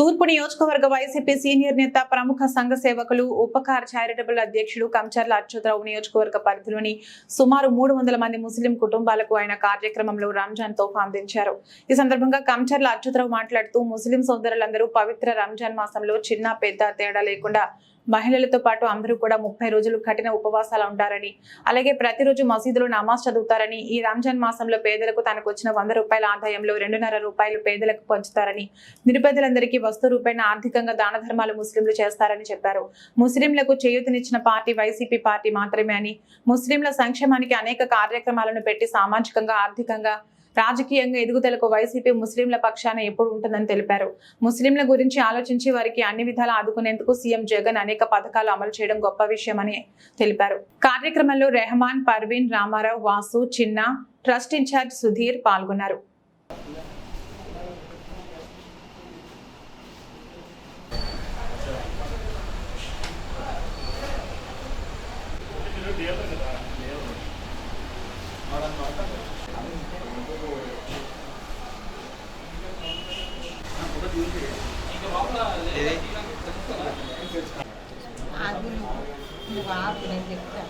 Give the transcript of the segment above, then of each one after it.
తూర్పు నియోజకవర్గ YCP senior నేత ప్రముఖ సంఘ సేవకులు ఉపకార్ చారిటబుల్ అధ్యక్షుడు కంచర్ల అచ్యుతరావు నియోజకవర్గ పరిధిలోని సుమారు మూడు వందల మంది ముస్లిం కుటుంబాలకు ఆయన కార్యక్రమంలో రంజాన్ తోఫా అందించారు. ఈ సందర్భంగా కంచర్ల అచ్యుతరావు మాట్లాడుతూ ముస్లిం సోదరులందరూ పవిత్ర రంజాన్ మాసంలో చిన్న పెద్ద తేడా లేకుండా మహిళలతో పాటు అందరూ కూడా ముప్పై రోజులు కఠిన ఉపవాసాలు ఉంటారని అలాగే ప్రతిరోజు మసీదులో నమాజ్ చదువుతారని ఈ రంజాన్ మాసంలో పేదలకు తనకు వచ్చిన వంద రూపాయల ఆదాయంలో రెండున్నర రూపాయలు పేదలకు పంచుతారని నిరుపేదలందరికీ వస్తు రూపేణ ఆర్థికంగా దాన ధర్మాలు ముస్లింలు చేస్తారని చెప్పారు. ముస్లింలకు చేయూతనిచ్చిన పార్టీ వైసీపీ పార్టీ మాత్రమే అని ముస్లింల సంక్షేమానికి అనేక కార్యక్రమాలను పెట్టి సామాజికంగా ఆర్థికంగా రాజకీయంగా ఎదుగుదలకు వైసీపీ ముస్లింల పక్షాన ఎప్పుడు ఉంటుందని తెలిపారు. ముస్లింల గురించి ఆలోచించి వారికి అన్ని విధాలా ఆదుకునేందుకు సీఎం జగన్ అనేక పథకాలు అమలు చేయడం గొప్ప విషయమని తెలిపారు. కార్యక్రమంలో రెహమాన్ పర్వీన్ రామారావు వాసు చిన్న ట్రస్ట్ ఇన్ఛార్జ్ సుధీర్ పాల్గొన్నారు. అది నువ్వు ఆపు నేను చెప్తా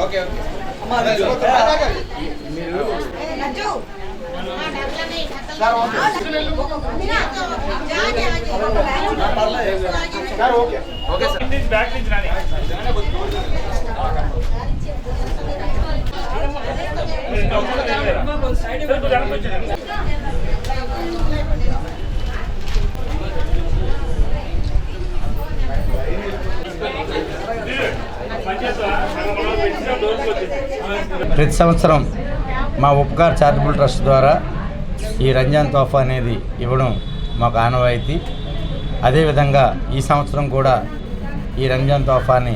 ఓకే ఓకే ఓకే సార్ ప్రతి సంవత్సరం మా ఉపకార్ చారిటబుల్ ట్రస్ట్ ద్వారా ఈ రంజాన్ తోఫా అనేది ఇవ్వడం మాకు ఆనవాయితీ. అదేవిధంగా ఈ సంవత్సరం కూడా ఈ రంజాన్ తోఫాని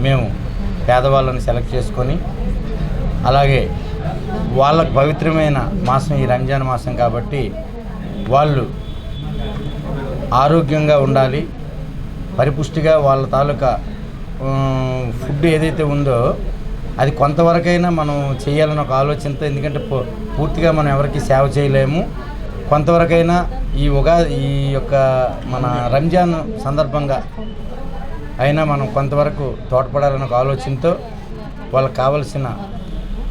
మేము పేదవాళ్ళని సెలెక్ట్ చేసుకొని అలాగే వాళ్ళకు పవిత్రమైన మాసం ఈ రంజాన్ మాసం కాబట్టి వాళ్ళు ఆరోగ్యంగా ఉండాలి పరిపుష్టిగా వాళ్ళ తాలూకా ఫుడ్ ఏదైతే ఉందో అది కొంతవరకైనా మనం చేయాలని ఒక ఆలోచనతో ఎందుకంటే పూ- పూర్తిగా మనం ఎవరికి సేవ చేయలేము. కొంతవరకైనా ఈ ఉగాది ఈ యొక్క మన రంజాన్ సందర్భంగా అయినా మనం కొంతవరకు తోడ్పడాలన్న ఒక ఆలోచనతో వాళ్ళకి కావలసిన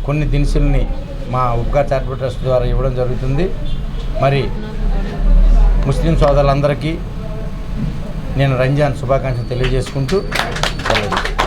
కొన్ని దినుసుల్ని మా ఉపకార్ చారిటబుల్ ట్రస్ట్ ద్వారా ఇవ్వడం జరుగుతుంది. మరి ముస్లిం సోదరులందరికీ నేను రంజాన్ శుభాకాంక్షలు తెలియజేసుకుంటూ